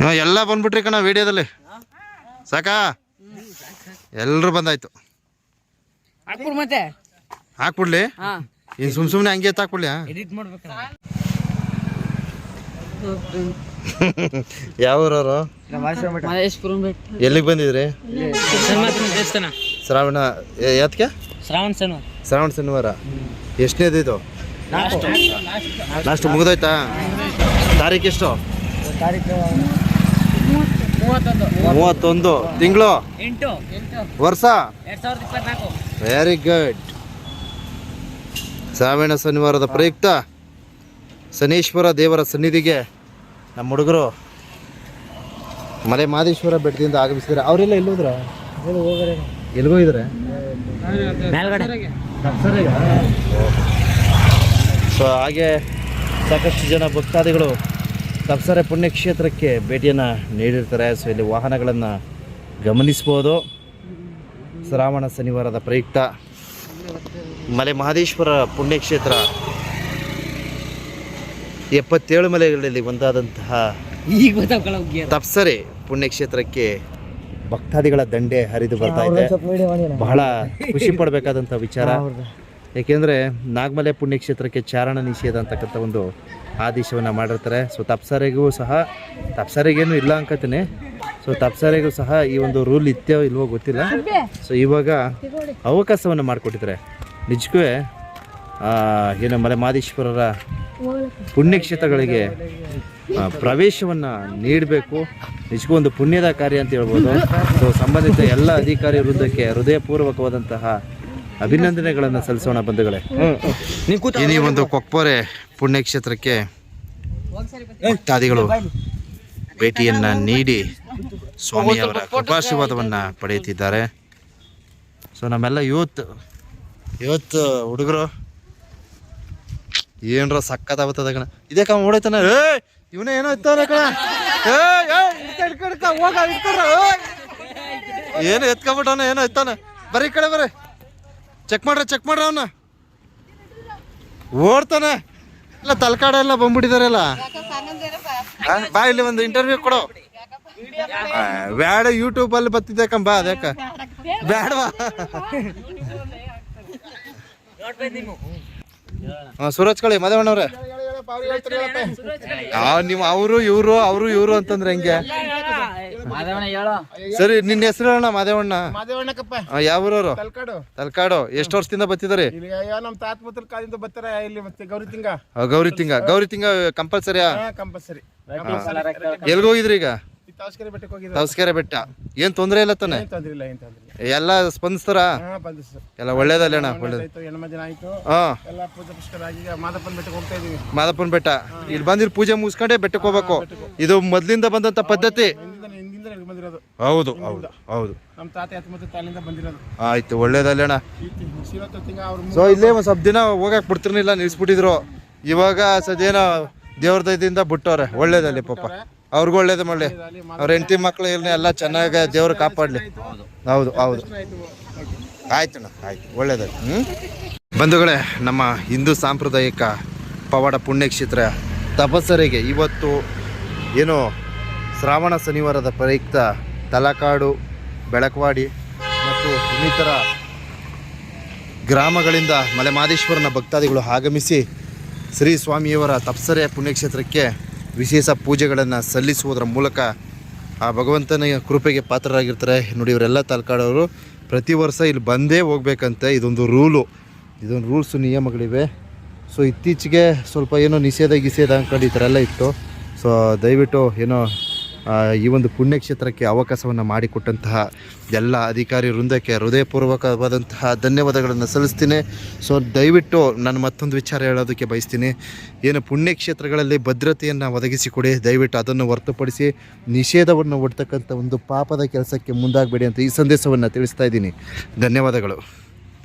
ಎಲ್ಲ ಬಂದ್ಬಿಟ್ರಿ ಕಣ ವಿಡಿಯೋದಲ್ಲಿ. ಸಾಕಾ? ಎಲ್ರು ಬಂದಾಯ್ತು. ಮತ್ತೆ. ಹಾಕ್ಬಿಡ್ಲಿ? ಇನ್ ಸುಮ್ ಸುಮ್ನೆ ಹಂಗೆ ಹಾಕ್ಬಿಡ್ಲಿ? ಯಾವ ಊರವರು? ಎಲ್ಲಿಗೆ ಬಂದಿದ್ರಿ? ಶ್ರಾವಣ ಯಾತ್ಕೆ? ಶ್ರಾವಣ ಶನಿವಾರ. ಶ್ರಾವಣ ಶನಿವಾರ. ಎಷ್ಟನೇದು ಇದು? ಲಾಸ್ಟ್ ಮುಗಿದೋಯ್ತಾ? ತಾರೀಕು ಎಷ್ಟು? ತಾರೀಕು ಮೂವತ್ತೊಂದು. ತಿಂಗಳು? ವರ್ಷ? ವೆರಿ ಗುಡ್ ಶ್ರಾವಣ ಶನಿವಾರದ ಪ್ರಯುಕ್ತ ಶನೀಶ್ವರ ದೇವರ ಸನ್ನಿಧಿಗೆ ನಮ್ಮ ಹುಡುಗರು ಮಲೆ ಮಾದೇಶ್ವರ ಬೆಟ್ಟದಿಂದ ಆಗಮಿಸಿದ್ರೆ ಅವರೆಲ್ಲ ಎಲ್ಲೋದ್ರ ಎಲ್ಗೋ ಇದ್ರೆ? ಮೇಲ್ಗಡೆ. ಸೊ ಹಾಗೆ ಸಾಕಷ್ಟು ಜನ ಭಕ್ತಾದಿಗಳು ತಪ್ಸರೆ ಪುಣ್ಯಕ್ಷೇತ್ರಕ್ಕೆ ಭೇಟಿಯನ್ನು ನೀಡಿರ್ತಾರೆ. ಸೊ ಇಲ್ಲಿ ವಾಹನಗಳನ್ನು ಗಮನಿಸ್ಬೋದು. ಶ್ರಾವಣ ಶನಿವಾರದ ಪ್ರಯುಕ್ತ. ಮಲೆ ಮಹದೇಶ್ವರ ಪುಣ್ಯಕ್ಷೇತ್ರ ಎಪ್ಪತ್ತೇಳು ಮಲೆಗಳಲ್ಲಿ ಒಂದಾದಂತಹ ತಪ್ಸರೆ ಪುಣ್ಯಕ್ಷೇತ್ರಕ್ಕೆ ಭಕ್ತಾದಿಗಳ ದಂಡೆ ಹರಿದು ಬರ್ತಾ ಇದೆ. ಬಹಳ ಖುಷಿ ಪಡಬೇಕಾದಂಥ ವಿಚಾರ. ಏಕೆಂದರೆ ನಾಗಮಲೆ ಪುಣ್ಯಕ್ಷೇತ್ರಕ್ಕೆ ಚಾರಣ ನಿಷೇಧ ಅಂತಕ್ಕಂಥ ಒಂದು ಆದೇಶವನ್ನು ಮಾಡಿರ್ತಾರೆ. ಸೊ ತಪ್ಸರೆಗೂ ಸಹ ತಪ್ಸರೆಗೇನು ಇಲ್ಲ ಅನ್ಕೋತೀನಿ. ಸೊ ತಪ್ಸರೆಗೂ ಸಹ ಈ ಒಂದು ರೂಲ್ ಇತ್ತೋ ಇಲ್ವೋ ಗೊತ್ತಿಲ್ಲ. ಸೊ ಇವಾಗ ಅವಕಾಶವನ್ನು ಮಾಡಿಕೊಟ್ಟಿದ್ದಾರೆ. ನಿಜಕ್ಕೂ ಏನು ಮಲೆ ಮಾದೇಶ್ವರರ ಪುಣ್ಯಕ್ಷೇತ್ರಗಳಿಗೆ ಪ್ರವೇಶವನ್ನು ನೀಡಬೇಕು. ನಿಜಕ್ಕೂ ಒಂದು ಪುಣ್ಯದ ಕಾರ್ಯ ಅಂತ ಹೇಳ್ಬೋದು. ಸೊ ಸಂಬಂಧಿತ ಎಲ್ಲ ಅಧಿಕಾರಿ ವೃದ್ಧಕ್ಕೆ ಹೃದಯಪೂರ್ವಕವಾದಂತಹ ಅಭಿನಂದನೆಗಳನ್ನು ಸಲ್ಲಿಸೋಣ ಬಂಧುಗಳೇ. ಈ ಒಂದು ಕೊಕ್ಪೋರೆ ಪುಣ್ಯಕ್ಷೇತ್ರಕ್ಕೆ ಭಕ್ತಾದಿಗಳು ಭೇಟಿಯನ್ನ ನೀಡಿ ಸ್ವಾಮಿಯವರ ಕೃಪಾಶೀರ್ವಾದವನ್ನು ಪಡೆಯುತ್ತಿದ್ದಾರೆ. ಸೊ ನಮ್ಮೆಲ್ಲ ಯೂತ್ ಯೂತ್ ಹುಡುಗರು ಏನ್ರ ಸಕ್ಕತ್ತಾಗ್ತದ ಕಣ. ಇದೇ ಕಮ್ಮ ಓಡೈತಾನ ಏ ಇವನೇ ಏನೋ ಇತ್ತ ಕಣ. ಏನು ಎತ್ಕೊಂಬಿಟ್ಟವನ ಏನೋ ಇತ್ತಾನೆ ಬರೀ ಕಡೆ ಬರ್ರಿ ಚೆಕ್ ಮಾಡ್ರ ಚೆಕ್ ಮಾಡ್ರ ಅವನ ಓಡ್ತಾನೆ ಇಲ್ಲ ತಲಕಾಡ ಎಲ್ಲ ಬಂದ್ಬಿಟ್ಟಿದಾರಲ್ಲ ಬಾ ಇಲ್ಲಿ ಒಂದು ಇಂಟರ್ವ್ಯೂ ಕೊಡು ಆ, ಬ್ಯಾಡ ಯೂಟ್ಯೂಬ್ ಅಲ್ಲಿ ಬತ್ತಿದ್ದೆ ಕಂಬ ಅದಕ್ಕ ಬ್ಯಾಡವಾ ಸೂರಜ್ ಕಳಿ ಮದೇವಣ್ಣವ್ರೆ ನೀವು ಅವರು ಇವರು ಅವರು ಇವರು ಅಂತಂದ್ರೆ ಹೆಂಗೆ ಸರಿ ನಿನ್ನ ಹೆಸರು ಹೇಳಣ್ಣ ಮಾದೇವಣ್ಣ. ಮಾದೇವಣ್ಣಕಪ್ಪ ಆ, ಯಾವ ಊರವ್ರು ತಲ್ಕಾಡು. ತಲಕಾಡು. ಎಷ್ಟು ವರ್ಷದಿಂದ ಬತ್ತಿದಾರೆ ಇಲ್ಲಿ ಅಯ್ಯೋ ನಮ್ಮ ತಾತ ಕಾಲದಿಂದ ಬರ್ತಾರೆ ಇಲ್ಲಿ ಮತ್ತೆ ಗೌರಿ ತಿಂಗ. ಆ, ಗೌರಿ ತಿಂಗ. ಗೌರಿ ತಿಂಗ ಕಂಪಲ್ಸರಿಯಾ ಹಾ ಕಂಪಲ್ಸರಿ. ಎಲ್ಗ್ ಹೋಗಿದ್ರಿ ಈಗ? ತಾವಸ್ಕೆರೆ ಬೆಟ್ಟಕ್ಕೆ ಹೋಗಿದ್ರು ತವಸ್ಕೆರೆ ಬೆಟ್ಟ. ಏನ್ ತೊಂದ್ರೆ ಇಲ್ಲ ತಾನೆ? ಏನ್ ತೊಂದ್ರೆ ಇಲ್ಲ ಏನ್ ತೊಂದ್ರೆ ಇಲ್ಲ. ಎಲ್ಲ ಸ್ಪಂದಿಸ್ತಾರ? ಹಾ ಬಂದು ಸರ್ ಎಲ್ಲ ಒಳ್ಳೇದಲ್ಲ ಅಣ್ಣ ಒಳ್ಳೇದು. ಆಯ್ತು ಹೆಣ್ಮ ಜನ ಆಯ್ತು. ಹಾ. ಎಲ್ಲ ಪೂಜೆ ಪುಷ್ಕರ ಆಗಿ ಈಗ ಮಾದಪ್ಪನ ಬೆಟ್ಟಕ್ಕೆ ಹೋಗ್ತಾ ಇದೀವಿ. ಮಾದಪ್ಪನ ಬೆಟ್ಟ. ಇಲ್ಲಿ ಬಂದಿರ್ ಪೂಜೆ ಮುಗಿಸ್ಕೊಂಡೆ ಬೆಟ್ಟಕ್ಕೆ ಹೋಗ್ಬೇಕು. ಇದು ಮೊದ್ಲಿಂದ ಬಂದಂತ ಪದ್ಧತಿ. ಬಂದಿರೋದು. ಹೌದು ಹೌದು ಹೌದು. ನಮ್ಮ ತಾತ ತಾಲಿಂದ ಬಂದಿರೋದು. ಆಯ್ತು ಒಳ್ಳೇದಲ್ಲೇಣ ಸೊ ಇಲ್ಲೇ ಒಂದ್ ಸ್ವಲ್ಪ ದಿನ ಹೋಗಕ್ ಬಿಡ್ತಿರ್ಲಿಲ್ಲ ನಿಲ್ಸ್ಬಿಟ್ಟಿದ್ರು. ಇವಾಗ ಸದ್ಯನ ದೇವ್ರ ದಯದಿಂದ ಬಿಟ್ಟವ್ರೆ ಒಳ್ಳೇದಲ್ಲಿ ಪಾಪ. ಅವ್ರಿಗೂ ಒಳ್ಳೇದು ಮಾಡಲಿ. ಅವ್ರ ಹೆಂಡತಿ ಮಕ್ಳು ಇರ್ಲಿ ಎಲ್ಲ ಚೆನ್ನಾಗಿ ದೇವ್ರು ಕಾಪಾಡ್ಲಿ. ಹೌದು ಹೌದು. ಆಯ್ತು ಆಯ್ತಣ್ಣ ಆಯ್ತು ಒಳ್ಳೇದಲ್ಲಿ ಹ್ಞೂ ಬಂಧುಗಳೇ ನಮ್ಮ ಹಿಂದೂ ಸಾಂಪ್ರದಾಯಿಕ ಪವಾಡ ಪುಣ್ಯಕ್ಷೇತ್ರ ತಪಸ್ಸರಿಗೆ ಇವತ್ತು ಏನು ಶ್ರಾವಣ ಶನಿವಾರದ ಪ್ರಯುಕ್ತ ತಲಕಾಡು, ಬೆಳಕವಾಡಿ ಮತ್ತು ಇನ್ನಿತರ ಗ್ರಾಮಗಳಿಂದ ಮಲೆಮಾದೇಶ್ವರನ ಭಕ್ತಾದಿಗಳು ಆಗಮಿಸಿ ಶ್ರೀ ಸ್ವಾಮಿಯವರ ತಪ್ಸರೆ ಪುಣ್ಯಕ್ಷೇತ್ರಕ್ಕೆ ವಿಶೇಷ ಪೂಜೆಗಳನ್ನು ಸಲ್ಲಿಸುವುದರ ಮೂಲಕ ಆ ಭಗವಂತನ ಕೃಪೆಗೆ ಪಾತ್ರರಾಗಿರ್ತಾರೆ. ನೋಡಿ, ಇವರೆಲ್ಲ ತಲಕಾಡೋರು ಪ್ರತಿ ವರ್ಷ ಇಲ್ಲಿ ಬಂದೇ ಹೋಗ್ಬೇಕಂತೆ. ಇದೊಂದು ರೂಲು. ಇದೊಂದು ರೂಲ್ಸು, ನಿಯಮಗಳಿವೆ. ಸೊ ಇತ್ತೀಚೆಗೆ ಸ್ವಲ್ಪ ಏನೋ ನಿಷೇಧ, ಗಿಷೇಧ ಅಂದ್ಕೊಂಡು ಈ ಥರ ಎಲ್ಲ ಇತ್ತು. ಸೊ ದಯವಿಟ್ಟು ಏನೋ ಈ ಒಂದು ಪುಣ್ಯಕ್ಷೇತ್ರಕ್ಕೆ ಅವಕಾಶವನ್ನು ಮಾಡಿಕೊಟ್ಟಂತಹ ಎಲ್ಲ ಅಧಿಕಾರಿ ವೃಂದಕ್ಕೆ ಹೃದಯಪೂರ್ವಕವಾದಂತಹ ಧನ್ಯವಾದಗಳನ್ನು ಸಲ್ಲಿಸ್ತೀನಿ. ಸೊ ದಯವಿಟ್ಟು ನಾನು ಮತ್ತೊಂದು ವಿಚಾರ ಹೇಳೋದಕ್ಕೆ ಬಯಸ್ತೀನಿ. ಏನು ಪುಣ್ಯಕ್ಷೇತ್ರಗಳಲ್ಲಿ ಭದ್ರತೆಯನ್ನು ಒದಗಿಸಿಕೊಡಿ. ದಯವಿಟ್ಟು ಅದನ್ನು ಹೊರತುಪಡಿಸಿ ನಿಷೇಧವನ್ನು ಒಡ್ತಕ್ಕಂಥ ಒಂದು ಪಾಪದ ಕೆಲಸಕ್ಕೆ ಮುಂದಾಗಬೇಡಿ ಅಂತ ಈ ಸಂದೇಶವನ್ನು ತಿಳಿಸ್ತಾ ಇದ್ದೀನಿ. ಧನ್ಯವಾದಗಳು.